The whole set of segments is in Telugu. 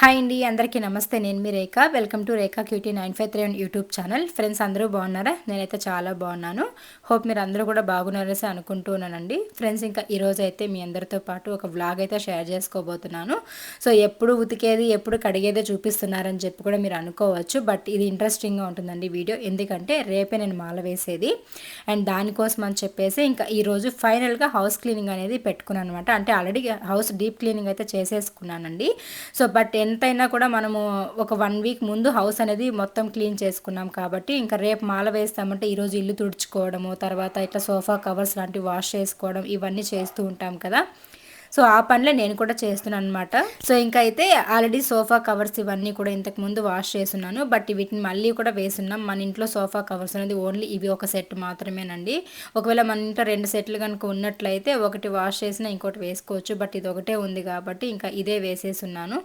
హాయ్ అండి అందరికీ నమస్తే. నేను మీ Rekha. Welcome to Rekha cutie nine five three YouTube channel friends అందరూ బాగున్నారా? నేనైతే చాలా బాగున్నాను. హోప్ మీరు అందరూ కూడా బాగున్నారని అనుకుంటున్నానండి. ఫ్రెండ్స్ ఇంకా ఈరోజు అయితే మీ అందరితో పాటు ఒక వ్లాగ్ అయితే షేర్ చేసుకోబోతున్నాను. సో ఎప్పుడు ఉతికేది ఎప్పుడు కడిగేది చూపిస్తున్నారని చెప్పి కూడా మీరు అనుకోవచ్చు. బట్ ఇది ఇంట్రెస్టింగ్గా ఉంటుందండి వీడియో ఎందుకంటే రేపే నేను మాల వేసేది. అండ్ దానికోసం అని చెప్పేసి ఇంకా ఈరోజు ఫైనల్గా హౌస్ క్లీనింగ్ అనేది పెట్టుకున్నాను అనమాట అంటే ఆల్రెడీ హౌస్ డీప్ క్లీనింగ్ అయితే చేసేసుకున్నానండి. సో బట్ ఎంతైనా కూడా మనము ఒక వన్ వీక్ ముందు హౌస్ అనేది మొత్తం క్లీన్ చేసుకున్నాం కాబట్టి ఇంకా రేపు మాల వేస్తామంటే ఈరోజు ఇల్లు తుడుచుకోవడము తర్వాత ఇట్లా సోఫా కవర్స్ లాంటివి వాష్ చేసుకోవడం ఇవన్నీ చేస్తూ ఉంటాం కదా. సో ఆ పనిలో నేను కూడా చేస్తున్నాను అనమాట సో ఇంకా అయితే ఆల్రెడీ సోఫా కవర్స్ ఇవన్నీ కూడా ఇంతకు ముందు వాష్ చేస్తున్నాను. బట్ వీటిని మళ్ళీ కూడా వేస్తున్నాం. మన ఇంట్లో సోఫా కవర్స్ అనేది ఓన్లీ ఇవి ఒక సెట్ మాత్రమేనండి. ఒకవేళ మన ఇంట్లో రెండు సెట్లు కనుక ఉన్నట్లయితే ఒకటి వాష్ చేసినా ఇంకోటి వేసుకోవచ్చు. బట్ ఇది ఒకటే ఉంది కాబట్టి ఇంకా ఇదే వేసేసున్నాను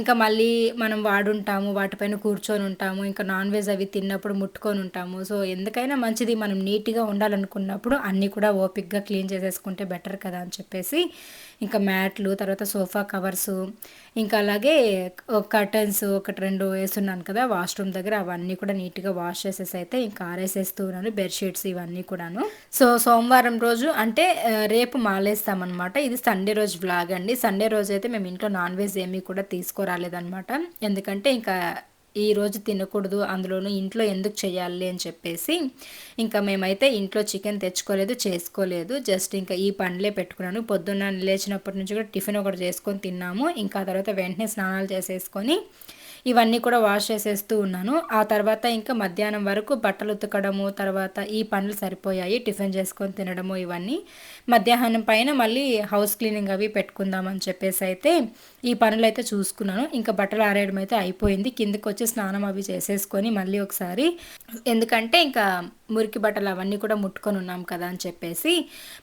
ఇంకా మళ్ళీ మనం వాడుంటాము వాటిపైన కూర్చొని ఉంటాము ఇంకా నాన్ వెజ్ అవి తిన్నప్పుడు ముట్టుకొని ఉంటాము. సో ఎందుకైనా మంచిది మనం నీట్గా ఉండాలనుకున్నప్పుడు అన్నీ కూడా ఓపిక్గా క్లీన్ చేసేసుకుంటే బెటర్ కదా అని చెప్పేసి ఇంకా మ్యాట్లు తర్వాత సోఫా కవర్స్ ఇంకా అలాగే కర్టన్స్ ఒకటి రెండు వేస్తున్నాను కదా వాష్రూమ్ దగ్గర అవన్నీ కూడా నీట్గా వాష్ చేసేసి అయితే ఇంకా ఆరేసేస్తూ ఉన్నాను బెడ్షీట్స్ ఇవన్నీ కూడాను. సో సోమవారం రోజు అంటే రేపు మాలేస్తామన్నమాట. ఇది సండే రోజు బ్లాగ్ అండి. సండే రోజు అయితే మేము ఇంట్లో నాన్ వెజ్ ఏమీ కూడా తీసుకురాలేదన్నమాట. ఎందుకంటే ఇంకా ఈరోజు తినకూడదు అందులోనూ ఇంట్లో ఎందుకు చేయాలి అని చెప్పేసి ఇంకా మేమైతే ఇంట్లో చికెన్ తెచ్చుకోలేదు చేసుకోలేదు. జస్ట్ ఇంకా ఈ పండ్లే పెట్టుకున్నాను. పొద్దున్న లేచినప్పటి నుంచి కూడా టిఫిన్ ఒకటి చేసుకొని తిన్నాము. ఇంకా తర్వాత వెంటనే స్నానాలు చేసేసుకొని ఇవన్నీ కూడా వాష్ చేసేస్తూ ఉన్నాను. ఆ తర్వాత ఇంకా మధ్యాహ్నం వరకు బట్టలు ఉతకడము తర్వాత ఈ పనులు సరిపోయాయి టిఫిన్ చేసుకొని తినడము ఇవన్నీ. మధ్యాహ్నం పైన మళ్ళీ హౌస్ క్లీనింగ్ అవి పెట్టుకుందామని చెప్పేసి అయితే ఈ పనులు అయితే చూసుకున్నాను. ఇంకా బట్టలు ఆరేయడం అయితే అయిపోయింది. కిందకి వచ్చి స్నానం అవి చేసేసుకొని మళ్ళీ ఒకసారి ఎందుకంటే ఇంకా మురికి బట్టలు అవన్నీ కూడా ముట్టుకొని ఉన్నాం కదా అని చెప్పేసి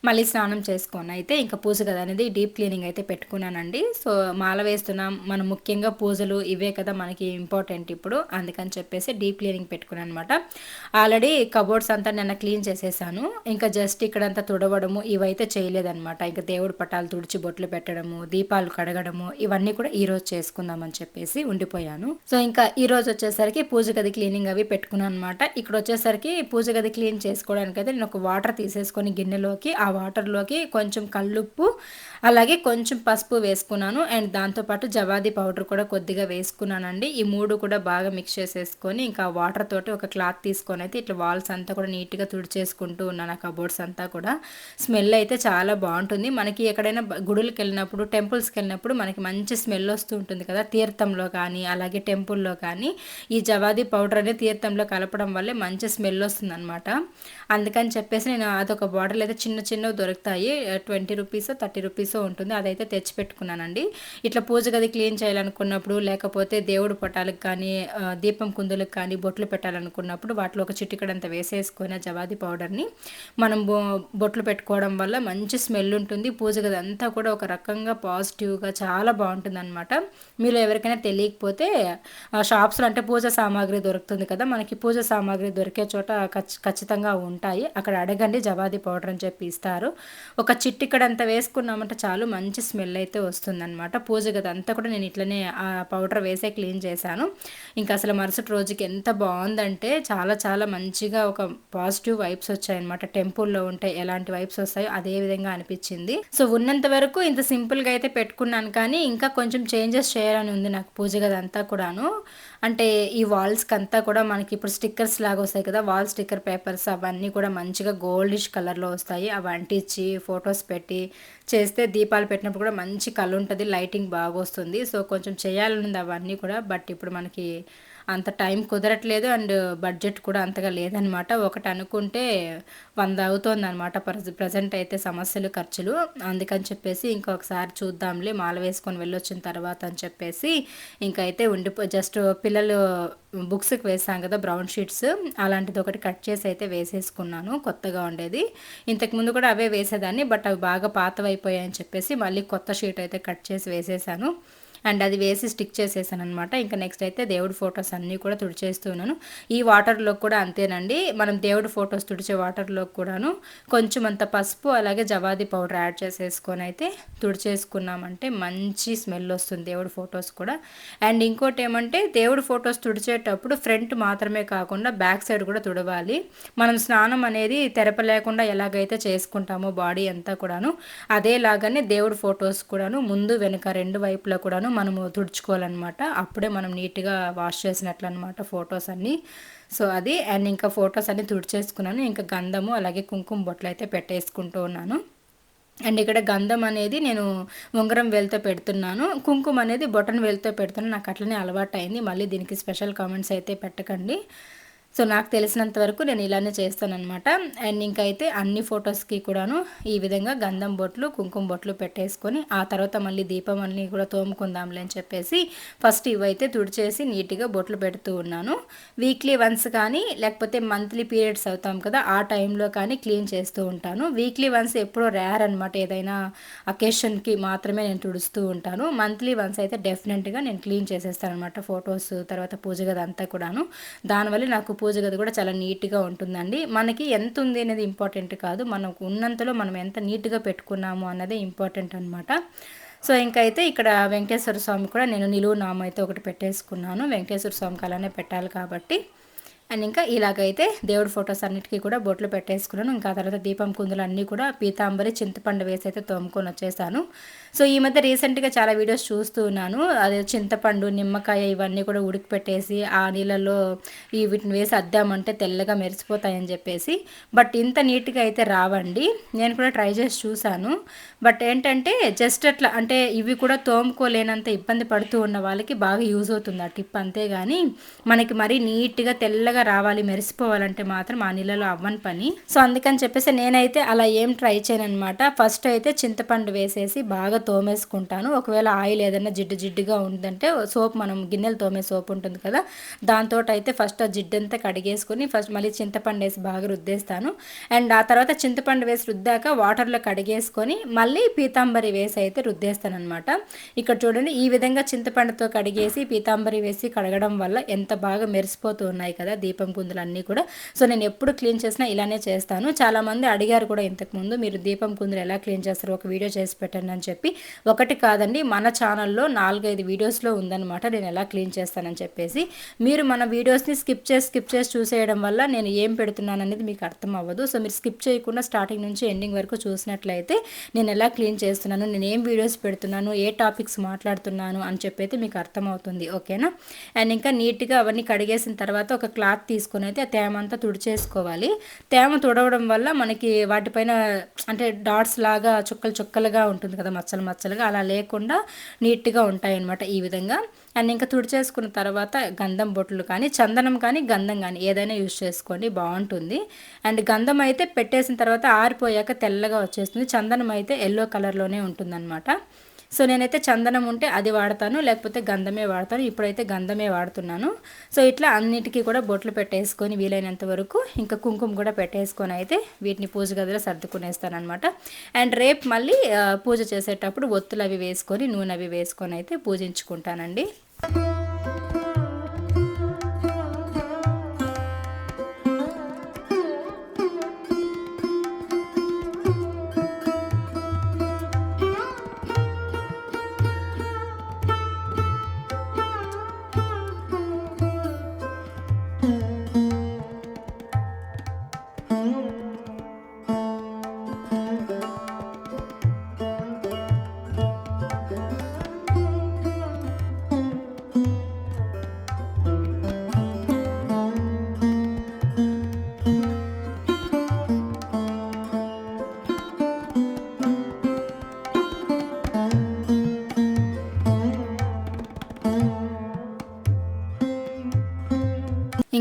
మళ్ళీ స్నానం చేసుకొని అయితే ఇంకా పూజ కదా అనేది డీప్ క్లీనింగ్ అయితే పెట్టుకున్నానండి. సో మాల వేస్తున్నాం. మనం ముఖ్యంగా పూజలు ఇవే కదా మనకి ఇంపార్టెంట్ ఇప్పుడు. అందుకని చెప్పేసి డీప్ క్లీనింగ్ పెట్టుకున్నాను అనమాట ఆల్రెడీ కబోర్డ్స్ అంతా నిన్న క్లీన్ చేసేసాను. ఇంకా జస్ట్ ఇక్కడంతా తుడవడము ఇవైతే చేయలేదన్నమాట. ఇంకా దేవుడు పటాలు తుడిచి బొట్లు పెట్టడము దీపాలు కడగడము ఇవన్నీ కూడా ఈ రోజు చేసుకుందామని చెప్పేసి ఉండిపోయాను. సో ఇంకా ఈ రోజు వచ్చేసరికి పూజ గది క్లీనింగ్ అవి పెట్టుకున్నాను అనమాట ఇక్కడ వచ్చేసరికి పూజ గది క్లీన్ చేసుకోవడానికి అయితే నేను ఒక వాటర్ తీసేసుకొని గిన్నెలోకి ఆ వాటర్లోకి కొంచెం కల్లుప్పు అలాగే కొంచెం పసుపు వేసుకున్నాను. అండ్ దాంతోపాటు జవాది పౌడర్ కూడా కొద్దిగా వేసుకున్నానండి. ఈ మూడు కూడా బాగా మిక్స్ చేసేసుకొని ఇంకా వాటర్ తోటి ఒక క్లాత్ తీసుకొని అయితే ఇట్లా వాల్స్ అంతా కూడా నీట్గా తుడిచేసుకుంటూ ఉన్నాను ఆ కబోర్డ్స్ అంతా కూడా. స్మెల్ అయితే చాలా బాగుంటుంది. మనకి ఎక్కడైనా గుడులకు వెళ్ళినప్పుడు టెంపుల్స్కి వెళ్ళినప్పుడు మనకి మంచి మంచి స్మెల్ వస్తూ ఉంటుంది కదా తీర్థంలో కానీ అలాగే టెంపుల్లో కానీ ఈ జవాది పౌడర్ అనేది తీర్థంలో కలపడం వల్లే మంచి స్మెల్ వస్తుంది అనమాట అందుకని చెప్పేసి నేను అదొక బాటిల్ అయితే చిన్న చిన్నవి దొరుకుతాయి. ట్వంటీ రూపీస్ థర్టీ రూపీస్ ఉంటుంది. అదైతే తెచ్చిపెట్టుకున్నానండి ఇట్లా పూజ గది క్లీన్ చేయాలనుకున్నప్పుడు లేకపోతే దేవుడు పటాలకు కానీ దీపం కుందులకు కానీ బొట్లు పెట్టాలనుకున్నప్పుడు వాటిలో ఒక చిటికడంత వేసేసుకుని జవాది పౌడర్ని మనం బొట్లు పెట్టుకోవడం వల్ల మంచి స్మెల్ ఉంటుంది. పూజ గది అంతా కూడా ఒక రకంగా పాజిటివ్గా చాలా బాగుంటుంది అనమాట మీరు ఎవరికైనా తెలియకపోతే షాప్స్లో అంటే పూజ సామాగ్రి దొరుకుతుంది కదా మనకి పూజ సామాగ్రి దొరికే చోట ఖచ్చితంగా ఉంటాయి. అక్కడ అడగండి జవాది పౌడర్ అని చెప్పి ఇస్తారు. ఒక చిట్టిక్కడంతా వేసుకున్నామంటే చాలు మంచి స్మెల్ అయితే వస్తుందన్నమాట. పూజ గది అంతా కూడా నేను ఇట్లనే ఆ పౌడర్ వేసే క్లీన్ చేశాను. ఇంకా అసలు మరుసటి రోజుకి ఎంత బాగుందంటే చాలా చాలా మంచిగా ఒక పాజిటివ్ వైబ్స్ వచ్చాయన్నమాట. టెంపుల్లో ఉంటే ఎలాంటి వైబ్స్ వస్తాయో అదే విధంగా అనిపించింది. సో ఉన్నంత వరకు ఇంత సింపుల్గా అయితే పెట్టుకున్నాను కానీ ఇంకా కొంచెం చేంజెస్ చేయాలని ఉంది నాకు పూజ గది అంతా కూడాను. అంటే ఈ వాల్స్కి అంతా కూడా మనకి ఇప్పుడు స్టిక్కర్స్ లాగా వస్తాయి కదా వాల్ స్టిక్కర్ పేపర్స్ అవన్నీ కూడా మంచిగా గోల్డిష్ కలర్లో వస్తాయి. అవి అంటించి ఫొటోస్ పెట్టి చేస్తే దీపాలు పెట్టినప్పుడు కూడా మంచి కళ్ళు ఉంటుంది లైటింగ్ బాగా వస్తుంది సో కొంచెం చేయాలనుంది అవన్నీ కూడా బట్ ఇప్పుడు మనకి అంత టైం కుదరట్లేదు అండ్ బడ్జెట్ కూడా అంతగా లేదనమాట. ఒకటి అనుకుంటే వంద అవుతుంది అనమాట ప్రజెంట్ అయితే సమస్యలు ఖర్చులు. అందుకని చెప్పేసి ఇంకొకసారి చూద్దాంలే మాల వేసుకొని వెళ్ళొచ్చిన తర్వాత అని చెప్పేసి ఇంకైతే ఉండిపో జస్ట్ పిల్లలు బుక్స్కి వేసాం కదా బ్రౌన్ షీట్స్. అలాంటిది ఒకటి కట్ చేసి అయితే వేసేసుకున్నాను కొత్తగా ఉండేది. ఇంతకుముందు కూడా అవే వేసేదాన్ని బట్ అవి బాగా పాతవైపోయాయని చెప్పేసి మళ్ళీ కొత్త షీట్ అయితే కట్ చేసి వేసేసాను. అండ్ అది వేసి స్టిక్ చేసేసాను అనమాట ఇంకా నెక్స్ట్ అయితే దేవుడి ఫొటోస్ అన్నీ కూడా తుడిచేస్తున్నాను. ఈ వాటర్లో కూడా అంతేనండి. మనం దేవుడి ఫొటోస్ తుడిచే వాటర్లో కూడాను కొంచెం అంత పసుపు అలాగే జవాది పౌడర్ యాడ్ చేసేసుకొని అయితే తుడిచేసుకున్నామంటే మంచి స్మెల్ వస్తుంది దేవుడి ఫొటోస్ కూడా. అండ్ ఇంకోటి ఏమంటే దేవుడి ఫొటోస్ తుడిచేటప్పుడు ఫ్రంట్ మాత్రమే కాకుండా బ్యాక్ సైడ్ కూడా తుడవాలి. మనం స్నానం అనేది తెరప లేకుండా ఎలాగైతే చేసుకుంటామో బాడీ అంతా కూడాను అదేలాగానే దేవుడి ఫొటోస్ కూడాను ముందు వెనుక రెండు వైపులా కూడాను మనము తుడుచుకోవాలన్నమాట. అప్పుడే మనం నీట్గా వాష్ చేసినట్లు అనమాట ఫొటోస్ అన్నీ. సో అది అండ్ ఇంకా ఫొటోస్ అన్నీ తుడిచేసుకున్నాను. ఇంకా గంధము అలాగే కుంకుమ బొట్లు అయితే పెట్టేసుకుంటూ ఉన్నాను. అండ్ ఇక్కడ గంధం అనేది నేను ఉంగరం వేలుతో పెడుతున్నాను. కుంకుమ అనేది బొటన్ వేలుతో పెడుతున్నాను నాకు అట్లనే అలవాటు అయింది మళ్ళీ దీనికి స్పెషల్ కామెంట్స్ అయితే పెట్టకండి. సో నాకు తెలిసినంత వరకు నేను ఇలానే చేస్తానమాట అండ్ ఇంకా అయితే అన్ని ఫొటోస్కి కూడాను ఈ విధంగా గంధం బొట్లు కుంకుమ బొట్లు పెట్టేసుకొని ఆ తర్వాత మళ్ళీ దీపం అన్ని కూడా తోముకుందాంలే అని చెప్పేసి ఫస్ట్ ఇవైతే తుడిచేసి నీట్గా బొట్లు పెడుతూ ఉన్నాను. వీక్లీ వన్స్ కానీ లేకపోతే మంత్లీ పీరియడ్స్ అవుతాం కదా ఆ టైంలో కానీ క్లీన్ చేస్తూ ఉంటాను. వీక్లీ వన్స్ ఎప్పుడో రేర్ అనమాట ఏదైనా అకేషన్కి మాత్రమే నేను తుడుస్తూ ఉంటాను. మంత్లీ వన్స్ అయితే డెఫినెట్గా నేను క్లీన్ చేసేస్తాను అనమాట ఫొటోస్ తర్వాత పూజ గది అంతా కూడాను. దానివల్ల నాకు పూజ గది కూడా చాలా నీట్గా ఉంటుందండి. మనకి ఎంత ఉంది అనేది ఇంపార్టెంట్ కాదు. మనకు ఉన్నంతలో మనం ఎంత నీట్గా పెట్టుకున్నాము అన్నదే ఇంపార్టెంట్ అనమాట సో ఇంకైతే ఇక్కడ వెంకటేశ్వర స్వామి కూడా నేను నిలువు నామ అయితే ఒకటి పెట్టేసుకున్నాను. వెంకటేశ్వర స్వామికి అలానే పెట్టాలి కాబట్టి. అండ్ ఇంకా ఇలాగైతే దేవుడి ఫొటోస్ అన్నిటికీ కూడా బొట్లు పెట్టేసుకున్నాను. ఇంకా తర్వాత దీపం కుందులు అన్నీ కూడా పీతాంబరి చింతపండు వేసి అయితే తోముకొని వచ్చేసాను. సో ఈ మధ్య రీసెంట్గా చాలా వీడియోస్ చూస్తూ ఉన్నాను. అదే చింతపండు నిమ్మకాయ ఇవన్నీ కూడా ఉడికిపెట్టేసి ఆ నీళ్ళలో ఈ వీటిని వేసి అద్దామంటే తెల్లగా మెరిసిపోతాయని చెప్పేసి. బట్ ఇంత నీట్గా అయితే రావండి. నేను కూడా ట్రై చేసి చూశాను. బట్ ఏంటంటే జస్ట్ అట్లా అంటే ఇవి కూడా తోముకోలేనంత ఇబ్బంది పడుతూ ఉన్న వాళ్ళకి బాగా యూజ్ అవుతుంది ఆ టిప్ అంతేగాని మనకి మరీ నీట్గా తెల్లగా రావాలి మెరిసిపోవాలంటే మాత్రం ఆ నీళ్ళలో అవ్వని పని. సో అందుకని చెప్పేసి నేనైతే అలా ఏం ట్రై చేయను అనమాట ఫస్ట్ అయితే చింతపండు వేసేసి బాగా తోమేసుకుంటాను. ఒకవేళ ఆయిల్ ఏదైనా జిడ్డు జిడ్డుగా ఉందంటే సోప్ మనం గిన్నెలు తోమే సోప్ ఉంటుంది కదా దాంతో అయితే ఫస్ట్ ఆ జిడ్డంతా కడిగేసుకొని ఫస్ట్ మళ్ళీ చింతపండు వేసి బాగా రుద్దేస్తాను. అండ్ ఆ తర్వాత చింతపండు వేసి రుద్దాక వాటర్లో కడిగేసుకొని మళ్ళీ పీతాంబరి వేసి అయితే రుద్దేస్తాను అనమాట ఇక్కడ చూడండి ఈ విధంగా చింతపండుతో కడిగేసి పీతాంబరి వేసి కడగడం వల్ల ఎంత బాగా మెరిసిపోతూ ఉన్నాయి కదా దీపం కుందులు అన్నీ కూడా. సో నేను ఎప్పుడు క్లీన్ చేసినా ఇలానే చేస్తాను. చాలామంది అడిగారు కూడా ఇంతకుముందు మీరు దీపం కుందులు ఎలా క్లీన్ చేస్తారు? ఒక వీడియో చేసి పెట్టండి అని చెప్పి. ఒకటి కాదండి మన ఛానల్లో నాలుగైదు వీడియోస్లో ఉందన్నమాట. నేను ఎలా క్లీన్ చేస్తానని చెప్పేసి. మీరు మన వీడియోస్ని స్కిప్ చేసి స్కిప్ చేసి చూసేయడం వల్ల నేను ఏం పెడుతున్నాను అనేది మీకు అర్థం అవ్వదు. సో మీరు స్కిప్ చేయకుండా స్టార్టింగ్ నుంచి ఎండింగ్ వరకు చూసినట్లయితే నేను ఎలా క్లీన్ చేస్తున్నాను నేను ఏం వీడియోస్ పెడుతున్నాను ఏ టాపిక్స్ మాట్లాడుతున్నాను అని చెప్పి అయితే మీకు అర్థమవుతుంది ఓకేనా? అండ్ ఇంకా నీట్గా అవన్నీ కడిగేసిన తర్వాత ఒక క్లాత్ క్లాత్ తీసుకొని అయితే ఆ తేమ అంతా తుడిచేసుకోవాలి. తేమ తుడవడం వల్ల మనకి వాటిపైన అంటే డాట్స్ లాగా చుక్కలు చుక్కలుగా ఉంటుంది కదా మచ్చలు. మచ్చలుగా అలా లేకుండా నీట్గా ఉంటాయన్నమాట ఈ విధంగా. అండ్ ఇంకా తుడిచేసుకున్న తర్వాత గంధం బొట్లు కానీ చందనం కానీ గంధం కానీ ఏదైనా యూజ్ చేసుకోండి బాగుంటుంది. అండ్ గంధం అయితే పెట్టేసిన తర్వాత ఆరిపోయాక తెల్లగా వచ్చేస్తుంది. చందనం అయితే ఎల్లో కలర్లోనే ఉంటుందన్నమాట. సో నేనైతే చందనం ఉంటే అది వాడతాను లేకపోతే గంధమే వాడతాను. ఇప్పుడైతే గంధమే వాడుతున్నాను. సో ఇట్లా అన్నిటికీ కూడా బొట్లు పెట్టేసుకొని వీలైనంత వరకు ఇంకా కుంకుమ కూడా పెట్టేసుకొని అయితే వీటిని పూజ గదిలో సర్దుకునేస్తానమాట అండ్ రేపు మళ్ళీ పూజ చేసేటప్పుడు ఒత్తులు అవి వేసుకొని నూనె అవి వేసుకొని అయితే పూజించుకుంటానండి.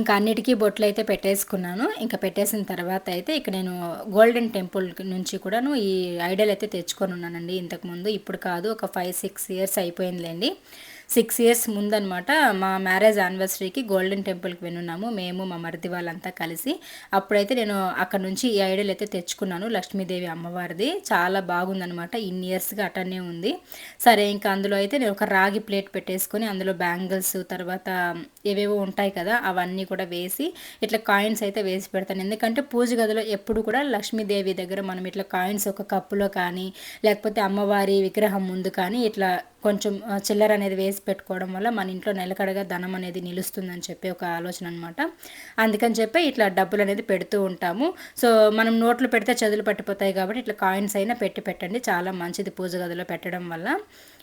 ఇంకా అన్నిటికీ బొట్లు అయితే పెట్టేసుకున్నాను. ఇంకా పెట్టేసిన తర్వాత అయితే ఇక నేను గోల్డెన్ టెంపుల్ నుంచి కూడాను ఈ ఐడియాలు అయితే తెచ్చుకొని ఉన్నానండి. ఇంతకుముందు ఇప్పుడు కాదు ఒక ఫైవ్ సిక్స్ ఇయర్స్ అయిపోయిందిలేండి. సిక్స్ ఇయర్స్ ముందనమాట మా మ్యారేజ్ యానివర్సరీకి గోల్డెన్ టెంపుల్కి వినున్నాము. మేము మా మరిది వాళ్ళంతా కలిసి. అప్పుడైతే నేను అక్కడ నుంచి ఈ ఐడియాలు అయితే తెచ్చుకున్నాను లక్ష్మీదేవి అమ్మవారిది. చాలా బాగుందనమాట. ఇన్ని ఇయర్స్గా అటనే ఉంది. సరే ఇంకా అందులో అయితే నేను ఒక రాగి ప్లేట్ పెట్టేసుకొని అందులో బ్యాంగిల్స్ తర్వాత ఏవేవో ఉంటాయి కదా అవన్నీ కూడా వేసి ఇట్లా కాయిన్స్ అయితే వేసి పెడతాను. ఎందుకంటే పూజ గదిలో ఎప్పుడు కూడా లక్ష్మీదేవి దగ్గర మనం ఇట్లా కాయిన్స్ ఒక కప్పులో కానీ లేకపోతే అమ్మవారి విగ్రహం ముందు కానీ ఇట్లా కొంచెం చిల్లర అనేది వేసి పెట్టుకోవడం వల్ల మన ఇంట్లో నిలకడగా ధనం అనేది నిలుస్తుందని చెప్పి ఒక ఆలోచన అనమాట అందుకని చెప్పి ఇట్లా డబ్బులు అనేది పెడుతూ ఉంటాము. సో మనం నోట్లు పెడితే చదువులు పట్టిపోతాయి కాబట్టి ఇట్లా కాయిన్స్ అయినా పెట్టి పెట్టండి. చాలా మంచిది పూజ గదిలో పెట్టడం వల్ల.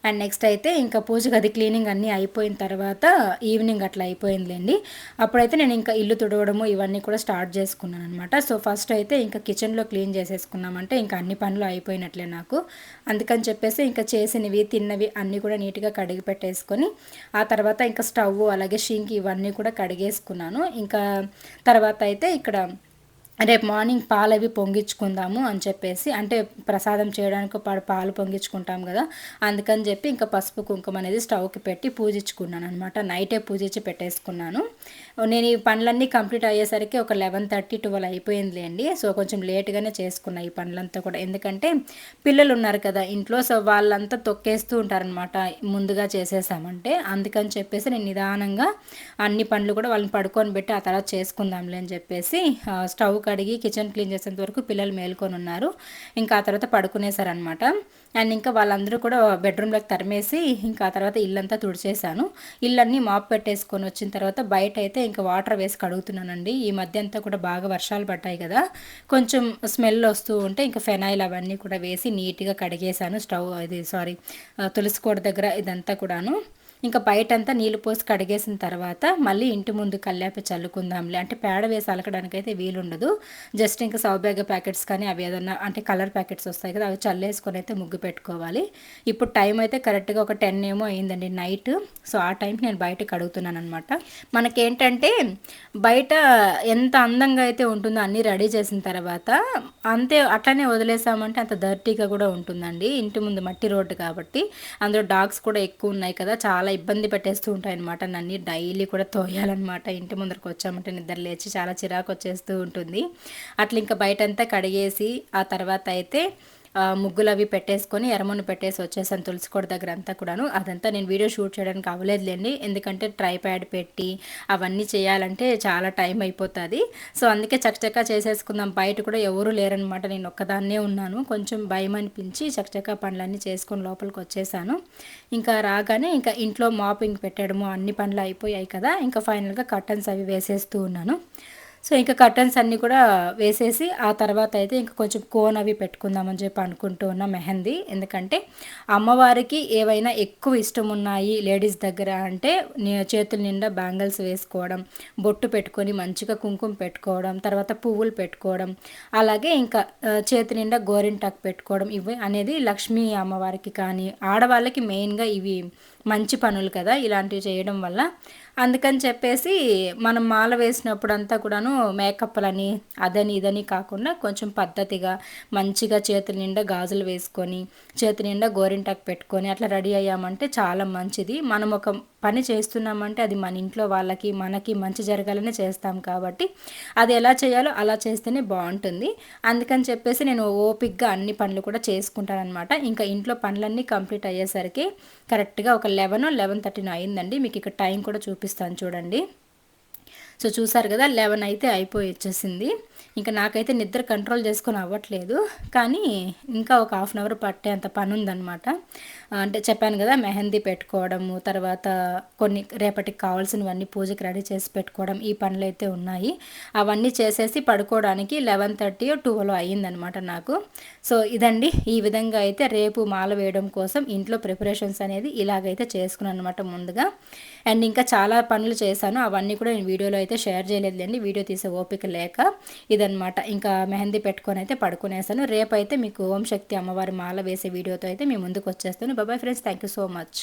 అండ్ నెక్స్ట్ అయితే ఇంకా పూజ గది క్లీనింగ్ అన్నీ అయిపోయిన తర్వాత ఈవినింగ్ అట్లా అయిపోయిందిలేండి. అప్పుడైతే నేను ఇంకా ఇల్లు తుడవడము ఇవన్నీ కూడా స్టార్ట్ చేసుకున్నాను అనమాట సో ఫస్ట్ అయితే ఇంకా కిచెన్లో క్లీన్ చేసేసుకున్నామంటే ఇంకా అన్ని పనులు అయిపోయినట్లే నాకు. అందుకని చెప్పేసి ఇంకా చేసినవి తిన్నవి అన్నీ కూడా నీట్గా కడిగి పెట్టేసుకొని ఆ తర్వాత ఇంకా స్టవ్ అలాగే షింక్ ఇవన్నీ కూడా కడిగేసుకున్నాను. ఇంకా తర్వాత అయితే ఇక్కడ రేపు మార్నింగ్ పాలు అవి పొంగించుకుందాము అని చెప్పేసి అంటే ప్రసాదం చేయడానికి పాలు పొంగించుకుంటాం కదా అందుకని చెప్పి ఇంకా పసుపు కుంకుమ అనేది స్టవ్కి పెట్టి పూజించుకున్నాను అనమాట నైటే పూజించి పెట్టేసుకున్నాను. నేను ఈ పనులన్నీ కంప్లీట్ అయ్యేసరికి ఒక లెవెన్ థర్టీ ట్వెల్వ్ అయిపోయిందిలేండి సో కొంచెం లేట్గానే చేసుకున్నా ఈ పనులంతా కూడా. ఎందుకంటే పిల్లలు ఉన్నారు కదా ఇంట్లో సో వాళ్ళంతా తొక్కేస్తూ ఉంటారనమాట ముందుగా చేసేసామంటే అందుకని చెప్పేసి నేను నిదానంగా అన్ని పనులు కూడా వాళ్ళని పడుకొని పెట్టి ఆ తర్వాత చేసుకుందాంలే అని చెప్పేసి స్టవ్ కడిగి కిచెన్ క్లీన్ చేసేంత వరకు పిల్లలు మేల్కొని ఉన్నారు. ఇంకా ఆ తర్వాత పడుకునేసారనమాట అండ్ ఇంకా వాళ్ళందరూ కూడా బెడ్రూమ్లోకి తరిమేసి ఇంకా ఆ తర్వాత ఇల్లంతా తుడిచేశాను. ఇల్లన్నీ మాప్ పెట్టేసుకొని వచ్చిన తర్వాత బయట అయితే ఇంకా వాటర్ వేసి కడుగుతున్నానండి. ఈ మధ్య అంతా కూడా బాగా వర్షాలు పడ్డాయి కదా. కొంచెం స్మెల్ వస్తూ ఉంటే ఇంకా ఫెనాయిల్ అవన్నీ కూడా వేసి నీట్గా కడిగేశాను. స్టవ్ ఇది సారీ తులసి కోట దగ్గర ఇదంతా కూడాను. ఇంకా బయటంతా నీళ్ళు పోసి కడిగేసిన తర్వాత మళ్ళీ ఇంటి ముందు కల్లాపి చల్లుకుందాంలే. అంటే పేడ వేసి అలకడానికి అయితే వీలుండదు. జస్ట్ ఇంకా సౌభాగ్య ప్యాకెట్స్ కానీ అవి ఏదన్నా అంటే కలర్ ప్యాకెట్స్ వస్తాయి కదా అవి చల్లేసుకొని అయితే ముగ్గు పెట్టుకోవాలి. ఇప్పుడు టైం అయితే కరెక్ట్గా ఒక టెన్ ఏమో అయిందండి నైట్. సో ఆ టైంకి నేను బయట కడుగుతున్నాను అనమాట మనకేంటంటే బయట ఎంత అందంగా అయితే ఉంటుందో అన్నీ రెడీ చేసిన తర్వాత అంతే అట్లనే వదిలేసామంటే అంత దర్టీగా కూడా ఉంటుందండి. ఇంటి ముందు మట్టి రోడ్డు కాబట్టి అందులో డాగ్స్ కూడా ఎక్కువ ఉన్నాయి కదా చాలా ఇబ్బంది పెట్టేస్తూ ఉంటాయి అనమాట నన్ను డైలీ కూడా తోయాలన్నమాట. ఇంటి ముందరకు వచ్చామంటే నిద్ర లేచి చాలా చిరాకు వచ్చేస్తూ ఉంటుంది. అట్లా ఇంకా బయటంతా కడిగేసి ఆ తర్వాత అయితే ముగ్గులు అవి పెట్టేసుకొని ఎరమును పెట్టేసి వచ్చేసాను తులసికోట దగ్గర అంతా కూడాను. అదంతా నేను వీడియో షూట్ చేయడానికి అవ్వలేదులేండి. ఎందుకంటే ట్రై ప్యాడ్ పెట్టి అవన్నీ చేయాలంటే చాలా టైం అయిపోతుంది. సో అందుకే చకచకా చేసేసుకుందాం. బయట కూడా ఎవరు లేరనమాట. నేను ఒక్కదాన్నే ఉన్నాను. కొంచెం భయం అనిపించి చకచకా పనులన్నీ చేసుకొని లోపలికి వచ్చేసాను. ఇంకా రాగానే ఇంకా ఇంట్లో మాపింగ్ పెట్టడము అన్ని పనులు అయిపోయాయి కదా. ఇంకా ఫైనల్గా కర్టన్స్ అవి వేసేస్తూ ఉన్నాను. సో ఇంకా కర్టన్స్ అన్నీ కూడా వేసేసి ఆ తర్వాత అయితే ఇంకా కొంచెం కోన్ అవి పెట్టుకుందామని చెప్పి అనుకుంటూ ఉన్న మెహందీ. ఎందుకంటే అమ్మవారికి ఏవైనా ఎక్కువ ఇష్టం ఉన్నాయి లేడీస్ దగ్గర అంటే చేతుల నిండా బ్యాంగిల్స్ వేసుకోవడం బొట్టు పెట్టుకొని మంచిగా కుంకుమ పెట్టుకోవడం తర్వాత పువ్వులు పెట్టుకోవడం అలాగే ఇంకా చేతి నిండా గోరింటాకు పెట్టుకోవడం ఇవి అనేది లక్ష్మీ అమ్మవారికి కానీ ఆడవాళ్ళకి మెయిన్గా ఇవి మంచి పనులు కదా ఇలాంటివి చేయడం వల్ల. అందుకని చెప్పేసి మనం మాల వేసినప్పుడు అంతా కూడాను మేకప్లని అదని ఇదని కాకుండా కొంచెం పద్ధతిగా మంచిగా చేతుల నిండా గాజులు వేసుకొని చేతి నిండా గోరింటాకు పెట్టుకొని అట్లా రెడీ అయ్యామంటే చాలా మంచిది. మనం ఒక పని చేస్తున్నామంటే అది మన ఇంట్లో వాళ్ళకి మనకి మంచి జరగాలనే చేస్తాం కాబట్టి అది ఎలా చేయాలో అలా చేస్తేనే బాగుంటుంది. అందుకని చెప్పేసి నేను ఓపిక్గా అన్ని పనులు కూడా చేసుకుంటాను అనమాట ఇంకా ఇంట్లో పనులన్నీ కంప్లీట్ అయ్యేసరికి కరెక్ట్గా ఒక లెవెన్ లెవెన్ థర్టీన్ అయిందండి. మీకు ఇక్కడ టైం కూడా చూపిస్తాను చూడండి. సో చూసారు కదా లెవెన్ అయితే అయిపోయి వచ్చేసింది. ఇంకా నాకైతే నిద్ర కంట్రోల్ చేసుకొని అవ్వట్లేదు. కానీ ఇంకా ఒక హాఫ్ అన్ అవర్ పట్టే అంత పని ఉందన్నమాట అంటే చెప్పాను కదా మెహందీ పెట్టుకోవడము తర్వాత కొన్ని రేపటికి కావాల్సినవన్నీ పూజకి రెడీ చేసి పెట్టుకోవడం ఈ పనులు అయితే ఉన్నాయి. అవన్నీ చేసేసి పడుకోవడానికి లెవెన్ థర్టీ ట్వెల్వ్ అయ్యిందనమాట నాకు. సో ఇదండి ఈ విధంగా అయితే రేపు మాల వేయడం కోసం ఇంట్లో ప్రిపరేషన్స్ అనేది ఇలాగైతే చేసుకున్నాను అనమాట ముందుగా. అండ్ ఇంకా చాలా పనులు చేశాను అవన్నీ కూడా నేను వీడియోలో అయితే షేర్ చేయలేదులేండి వీడియో తీసే ఓపిక లేక ఇదనమాట ఇంకా మెహందీ పెట్టుకొని అయితే పడుకునేసాను. రేపు అయితే మీకు ఓం శక్తి అమ్మవారి మాల వేసే వీడియోతో అయితే మీ ముందుకు వచ్చేస్తాను. Bye bye friends thank you so much